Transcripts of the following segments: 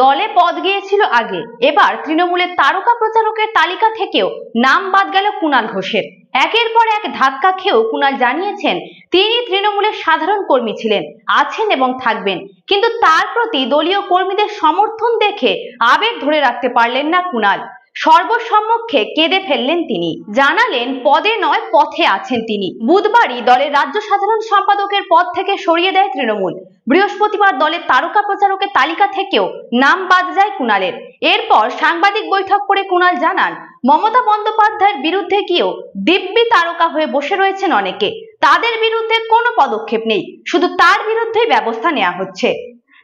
দলে পদ গিয়েছিল আগে। এবার তৃণমূলের তারকা প্রচারকের তালিকা থেকেও নাম বাদ গেল কুণাল ঘোষের। একের পর এক ধাক্কা খেয়েও কুণাল জানিয়েছেন, তিনি তৃণমূলের সাধারণ কর্মী ছিলেন, আছেন এবং থাকবেন। কিন্তু তার প্রতি দলীয় কর্মীদের সমর্থন দেখে আবেগ ধরে রাখতে পারলেন না কুণাল। সর্বসম্মুখে কেঁদে ফেললেন তিনি। জানালেন, পদে নয়, পথে আছেন তিনি। বুধবারই দলের রাজ্য সাধারণ সম্পাদকের পদ থেকে সরিয়ে দেয় তৃণমূল। বৃহস্পতিবার দলের তারকা প্রচারকের তালিকা থেকেও নাম বাদ যায় কুণালের। এরপর সাংবাদিক বৈঠক করে কুণাল জানান, মমতা বন্দ্যোপাধ্যায়ের বিরুদ্ধে গিয়েও দিব্যি তারকা হয়ে বসে রয়েছেন অনেকে। তাদের বিরুদ্ধে কোনো পদক্ষেপ নেই। শুধু তার বিরুদ্ধেই ব্যবস্থা নেওয়া হচ্ছে।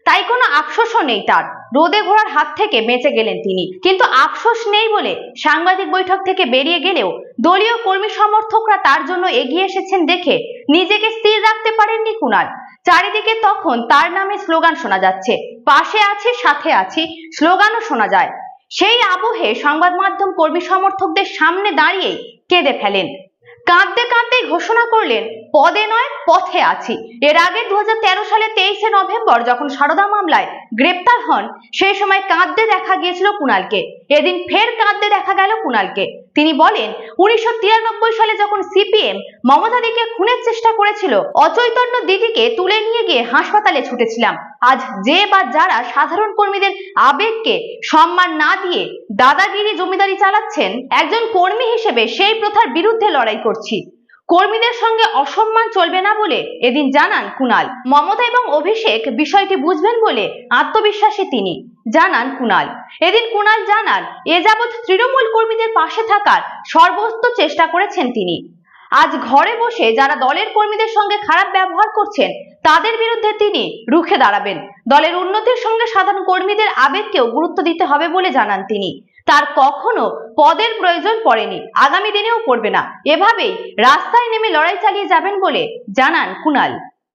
তাই কোনো আফসোসও নেই তার। রোদে ঘোড়ার হাত থেকে বেঁচে গেলেন তিনি। কিন্তু আফসোস নেই বলে সাংবাদিক বৈঠক থেকে বেরিয়ে গেলেও দলীয় কর্মী সমর্থকরা তার জন্য এগিয়ে এসেছেন দেখে নিজেকে স্থির রাখতে পারেননি কুণাল চারিদিকে তখন তার নামে স্লোগান শোনা যাচ্ছে। পাশে আছি, সাথে আছি, স্লোগানও শোনা যায়। সেই আবহে সংবাদ মাধ্যম কর্মী সমর্থকদের সামনে দাঁড়িয়ে কেঁদে ফেলেন। কাঁদতে কাঁদতে ঘোষণা করলেন, পদে নয়, পথে আছি। এর আগে দু হাজার তেরো সালে তেইশে নভেম্বর যখন সারদা মামলায় গ্রেপ্তার হন, সেই সময় কাঁদতে দেখা গিয়েছিল কুণালকে। এদিন ফের কাঁদতে দেখা গেল কুণালকে। তিনি বলেন, উনিশশো তিরানব্বই সালে যখন সিপিএম মমতা দিকে খুনের চেষ্টা করেছিল। অচৈতন্য দিদিকে তুলে নিয়ে গিয়ে হাসপাতালে ছুটেছিলাম। আজ যে বা যারা সাধারণ কর্মীদের আবেগকে সম্মান না দিয়ে দাদাগিরি জমিদারি চালাচ্ছেন, একজন কর্মী হিসেবে সেই প্রথার বিরুদ্ধে লড়াই করছি। কর্মীদের সঙ্গে অসম্মান চলবে না বলে এদিন জানান কুণাল। মমতা এবং অভিষেক বিষয়টি বুঝবেন বলে আত্মবিশ্বাসী তিনি, জানান কুনাল এদিন কুণাল জানান, এ যাবৎ তৃণমূল কর্মীদের পাশে থাকার সর্বোচ্চ চেষ্টা করেছেন তিনি। আজ ঘরে বসে যারা দলের কর্মীদের সঙ্গে খারাপ ব্যবহার করছেন, তাদের বিরুদ্ধে তিনি রুখে দাঁড়াবেন। দলের উন্নতির সঙ্গে সাধারণ কর্মীদের আবেগকেও গুরুত্ব দিতে হবে বলে জানান তিনি। তার কখনো পদের প্রয়োজন পড়েনি, আগামী দিনেও পড়বে না। এভাবেই রাস্তায় নেমে লড়াই চালিয়ে যাবেন বলে জানান কুণাল